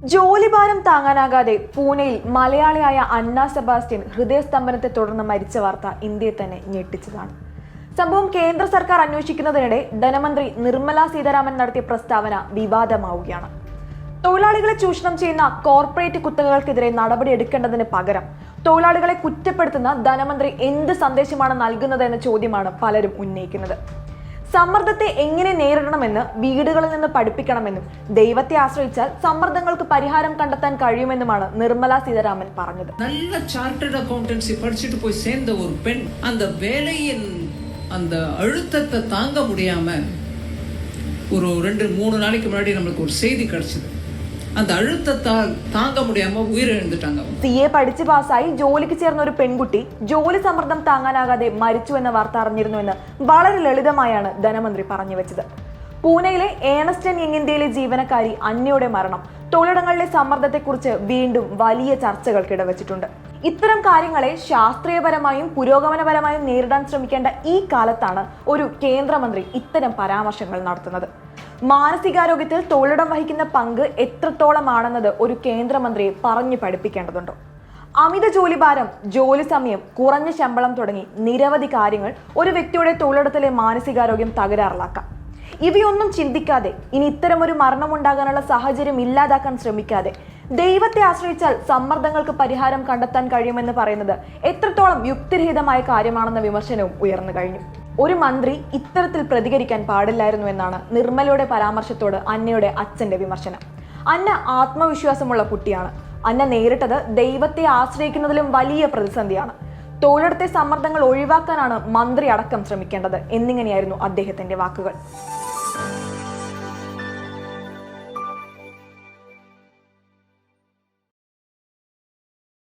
ജോലിഭാരം താങ്ങാനാകാതെ പൂനെയിൽ മലയാളിയായ അന്ന സെബാസ്റ്റ്യൻ ഹൃദയസ്തംഭനത്തെ തുടർന്ന് മരിച്ച വാർത്ത ഇന്ത്യയെ തന്നെ ഞെട്ടിച്ചതാണ്. സംഭവം കേന്ദ്ര സർക്കാർ അന്വേഷിക്കുന്നതിനിടെ ധനമന്ത്രി നിർമ്മല സീതാരാമൻ നടത്തിയ പ്രസ്താവന വിവാദമാവുകയാണ്. തൊഴിലാളികളെ ചൂഷണം ചെയ്യുന്ന കോർപ്പറേറ്റ് കുത്തകകൾക്കെതിരെ നടപടി എടുക്കേണ്ടതിന് പകരം തൊഴിലാളികളെ കുറ്റപ്പെടുത്തുന്ന ധനമന്ത്രി എന്ത് സന്ദേശമാണ് നൽകുന്നത് എന്ന ചോദ്യമാണ് പലരും ഉന്നയിക്കുന്നത്. സമ്മർദ്ദത്തെ എങ്ങനെ നേരിടണമെന്ന് വീടുകളിൽ നിന്ന് പഠിപ്പിക്കണമെന്നും ദൈവത്തെ ആശ്രയിച്ചാൽ സമ്മർദ്ദങ്ങൾക്ക് പരിഹാരം കണ്ടെത്താൻ കഴിയുമെന്നുമാണ് നിർമ്മല സീതാരാമൻ പറഞ്ഞത് நல்ல சார்ட்டர்ட் அக்கௌண்டன்சி படிச்சுட்டு போய் சேர்ந்த ஒரு பெண் அந்த வேலையின் அந்த அழுத்தத்தை தாங்க முடியாம ஒரு ரெண்டு மூணு நாளைக்கு முன்னாடி நம்மளுக்கு ஒரு செய்தி கிடைச்சது அந்த அழுத்தத்தால் தாங்க முடியாம உயிரிழந்துட்டாங்க அவங்க സി എ പഠിച്ച് പാസ്സായി ജോലിക്ക് ചേർന്ന ഒരു പെൺകുട്ടി ജോലി സമ്മർദ്ദം താങ്ങാനാകാതെ മരിച്ചു എന്ന വാർത്ത അറിഞ്ഞിരുന്നുവെന്ന് വളരെ ലളിതമായാണ് ധനമന്ത്രി പറഞ്ഞു വെച്ചത് പൂനെയിലെ ഏണസ്റ്റൻ യങ് ഇന്ത്യയിലെ ജീവനക്കാരി അന്നയുടെ മരണം തൊഴിലിടങ്ങളിലെ സമ്മർദ്ദത്തെക്കുറിച്ച് വീണ്ടും വലിയ ചർച്ചകൾക്ക് ഇടവച്ചിട്ടുണ്ട് ഇത്തരം കാര്യങ്ങളെ ശാസ്ത്രീയപരമായും പുരോഗമനപരമായും നേരിടാൻ ശ്രമിക്കേണ്ട ഈ കാലത്താണ് ഒരു കേന്ദ്രമന്ത്രി ഇത്തരം പരാമർശങ്ങൾ നടത്തുന്നത്. മാനസികാരോഗ്യത്തിൽ തൊഴിലിടം വഹിക്കുന്ന പങ്ക് എത്രത്തോളമാണെന്നത് ഒരു കേന്ദ്രമന്ത്രിയെ പറഞ്ഞു പഠിപ്പിക്കേണ്ടതുണ്ടോ. അമിത ജോലിഭാരം ജോലി സമയം കുറഞ്ഞ ശമ്പളം തുടങ്ങി നിരവധി കാര്യങ്ങൾ ഒരു വ്യക്തിയുടെ തൊഴിലിടത്തിലെ മാനസികാരോഗ്യം തകരാറിലാക്കാം. ഇവയൊന്നും ചിന്തിക്കാതെ ഇനി ഇത്തരമൊരു മരണമുണ്ടാകാനുള്ള സാഹചര്യം ഇല്ലാതാക്കാൻ ശ്രമിക്കാതെ ദൈവത്തെ ആശ്രയിച്ചാൽ സമ്മർദ്ദങ്ങൾക്ക് പരിഹാരം കണ്ടെത്താൻ കഴിയുമെന്ന് പറയുന്നത് എത്രത്തോളം യുക്തിരഹിതമായ കാര്യമാണെന്ന വിമർശനവും ഉയർന്നു കഴിഞ്ഞു. ഒരു മന്ത്രി ഇത്തരത്തിൽ പ്രതികരിക്കാൻ പാടില്ലായിരുന്നു എന്നാണ് നിർമ്മലയുടെ പരാമർശത്തോട് അന്നയുടെ അച്ഛന്റെ വിമർശനം. അന്ന ആത്മവിശ്വാസമുള്ള കുട്ടിയാണ്. അന്ന നേരിട്ടത് ദൈവത്തെ ആശ്രയിക്കുന്നതിലും വലിയ പ്രതിസന്ധിയാണ്. തൊഴിലിടത്തെ സമ്മർദ്ദങ്ങൾ ഒഴിവാക്കാനാണ് മന്ത്രി അടക്കം ശ്രമിക്കേണ്ടത് എന്നിങ്ങനെയായിരുന്നു അദ്ദേഹത്തിന്റെ വാക്കുകൾ.